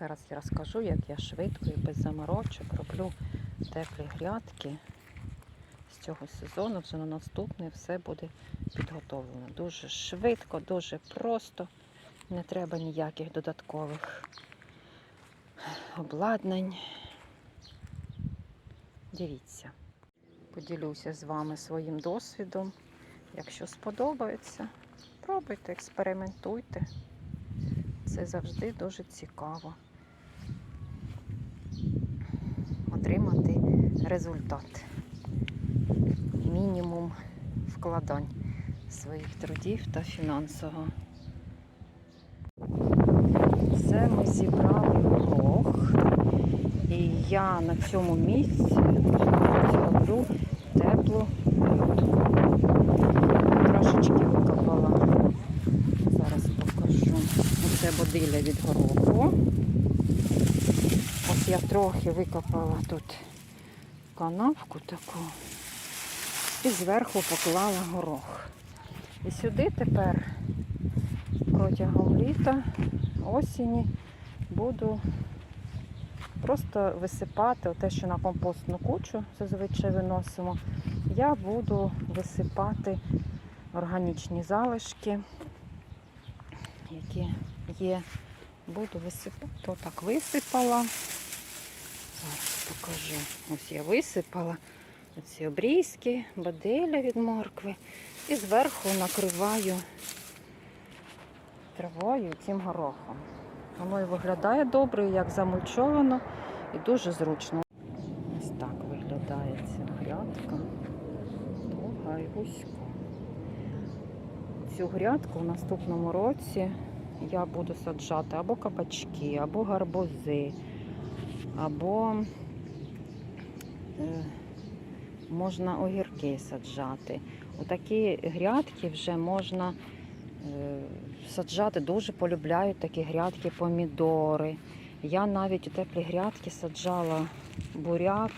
Зараз я розкажу, як я швидко і без заморочок роблю теплі грядки. З цього сезону вже на наступний все буде підготовлено. Дуже швидко, дуже просто. Не треба ніяких додаткових обладнань. Дивіться. Поділюся з вами своїм досвідом. Якщо сподобається, пробуйте, експериментуйте. Це завжди дуже цікаво. Отримати результат. Мінімум вкладань своїх трудів та фінансового. Все ми зібрали горох. І я на цьому місці зроблю теплу грудку. Трошечки викопала. Зараз покажу. Оце бодиля від гороху. Я трохи викопала тут канавку таку і зверху поклала горох. І сюди тепер протягом літа, осені буду просто висипати те, що на компостну кучу зазвичай виносимо. Я буду висипати органічні залишки, які є. Буду висипати. Отак висипала. Зараз покажу. Ось я висипала оці обрізки, баделя від моркви. І зверху накриваю травою цим горохом. Воно і виглядає добре, як замульчовано і дуже зручно. Ось так виглядає ця грядка. Довга і вузька. Цю грядку в наступному році я буду саджати або кабачки, або гарбузи, або е, можна огірки саджати. У такі грядки вже можна е, саджати, дуже полюбляють такі грядки помідори. Я навіть у теплі грядки саджала буряк.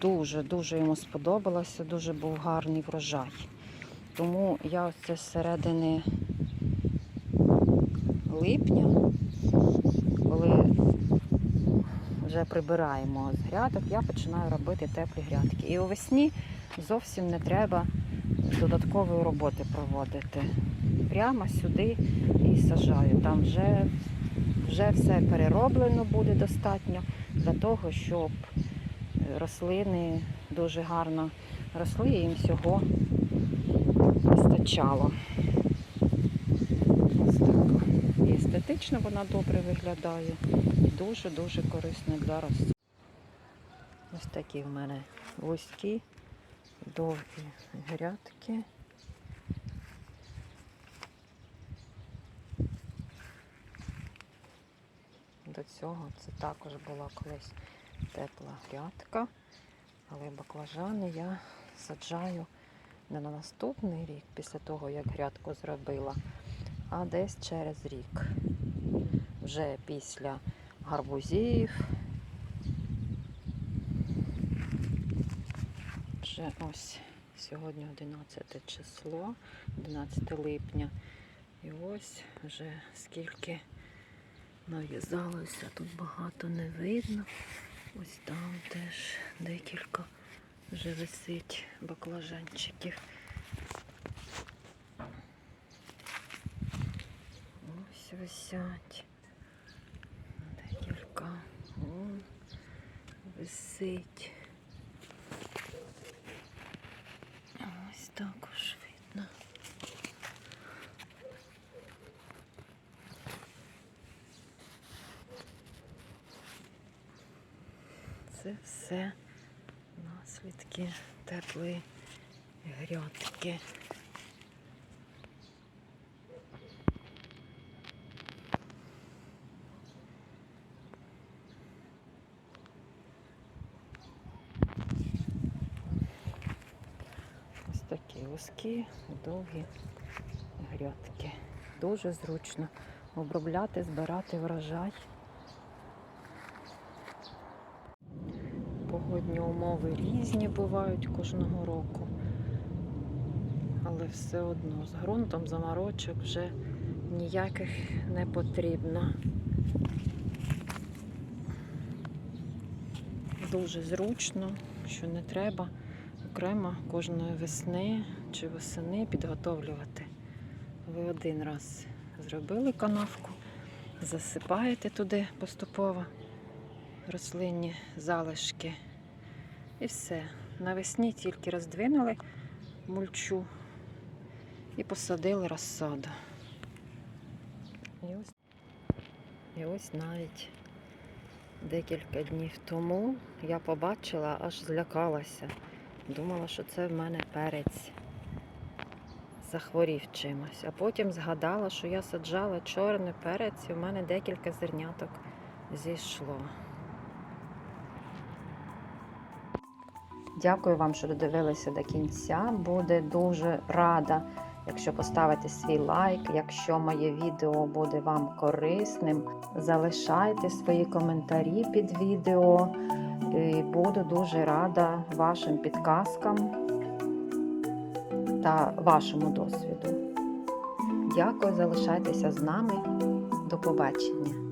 Дуже-дуже йому сподобалося, дуже був гарний врожай. Тому я ось це з середини липня, вже прибираємо з грядок, я починаю робити теплі грядки. І увесні зовсім не треба додаткової роботи проводити. Прямо сюди і сажаю. Там вже, вже все перероблено буде достатньо для того, щоб рослини дуже гарно росли і їм всього вистачало. Ось так. І естетично вона добре виглядає. І дуже-дуже корисна для рослин. Ось такі в мене вузькі, довгі грядки. До цього це також була колись тепла грядка, але баклажани я саджаю не на наступний рік, після того, як грядку зробила, а десь через рік. Вже після гарбузів. Вже ось сьогодні 11 число, 11 липня. І ось вже скільки нав'язалося, тут багато не видно. Ось там теж декілька вже висить баклажанчиків. Ось висять. Декілька. Вон висить. Ось також видно. Це все наслідки теплої грядки. такі вузькі, довгі грядки. Дуже зручно обробляти, збирати врожай. Погодні умови різні бувають кожного року, але все одно з ґрунтом заморочок вже ніяких не потрібно. Дуже зручно, що не треба окремо кожної весни чи восени підготовлювати. Ви один раз зробили канавку, засипаєте туди поступово рослинні залишки. І все. Навесні тільки роздвинули мульчу і посадили розсаду. І ось, і ось навіть декілька днів тому я побачила, аж злякалася. Думала, що це в мене перець захворів чимось. А потім згадала, що я саджала чорний перець, і в мене декілька зерняток зійшло. Дякую вам, що додивилися до кінця. Буде дуже рада, якщо поставите свій лайк, якщо моє відео буде вам корисним. Залишайте свої коментарі під відео. І буду дуже рада вашим підказкам та вашому досвіду. Дякую, залишайтеся з нами. До побачення!